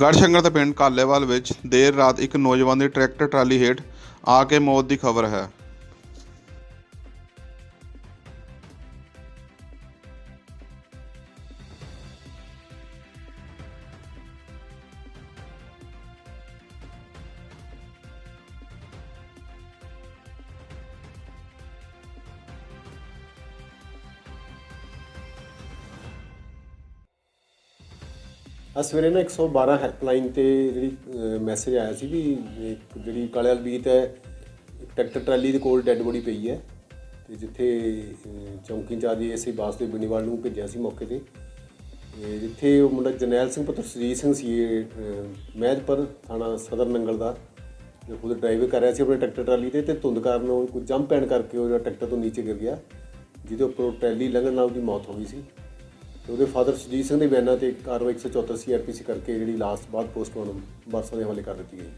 ਗੜਸ਼ੰਕਰ ਦੇ ਪਿੰਡ ਕਾਲੇਵਾਲ ਵਿੱਚ ਦੇਰ ਰਾਤ ਇੱਕ ਨੌਜਵਾਨ ਦੀ ਟਰੈਕਟਰ ਟਰਾਲੀ ਹੇਠ ਆ ਕੇ ਮੌਤ ਦੀ ਖਬਰ ਹੈ। ਆ ਸਵੇਰੇ ਨਾ 112 ਹੈਲਪਲਾਈਨ ਤੇ ਜਿਹੜੀ ਮੈਸੇਜ ਆਇਆ ਸੀ ਵੀ ਇੱਕ ਜਿਹੜੀ ਕਾਲੇਵਾਲ ਬੀਤ ਹੈ ਟਰੈਕਟਰ ਟਰਾਲੀ ਦੇ ਕੋਲ ਡੈੱਡ ਬੋਡੀ ਪਈ ਹੈ ਤੇ ਜਿੱਥੇ ਅਹ, ਚੌਂਕੀ ਇੰਚਾਰਜ ਬਾਸ ਦੇ ਬਿਨੀਵਾਲ ਨੂੰ ਭੇਜਿਆ ਸੀ ਮੌਕੇ ਤੇ। ਤੇ ਜਿੱਥੇ ਉਹ ਮੁੰਡਾ ਜਰਨੈਲ ਸਿੰਘ ਪੁੱਤਰ ਸੁਰਜੀਤ ਸਿੰਘ ਸੀ ਇਹ, ਮਹਿਦਪੁਰ ਥਾਣਾ ਸਦਰ ਨੰਗਲ ਦਾ। ਜੋ ਖੁਦ ਡਰਾਈਵ ਕਰ ਰਿਹਾ ਸੀ ਆਪਣੇ ਟਰੈਕਟਰ ਟਰਾਲੀ ਤੇ ਤੇ ਧੁੰਦ ਕਾਰਨ ਉਹ ਕੋਈ ਜੰਪ ਪੈਣ ਕਰਕੇ ਉਹ ਜਿਹੜਾ ਟਰੈਕਟਰ ਤੋਂ ਨੀਚੇ ਗਿਰ ਗਿਆ ਜਿਹਦੇ ਉੱਪਰ ਟਰੈਲੀ ਲੰਘਣ ਨਾਲ ਉਹਦੀ ਮੌਤ ਹੋ ਗਈ ਸੀ। ਤੇ ਉਹਦੇ ਫਾਦਰ ਸੁਜੀਤ ਸਿੰਘ ਦੇ ਬਿਆਨਾਂ ਤੇ ਕਾਰਵਾਈ 174 ਸੀਆਰਪੀਸੀ ਕਰਕੇ ਜਿਹੜੀ ਲਾਸਟ ਬਾਅਦ ਪੋਸਟਮਾਰਟਮ ਵਾਰਸਾਂ ਦੇ ਹਵਾਲੇ ਕਰ ਦਿੱਤੀ ਗਈ।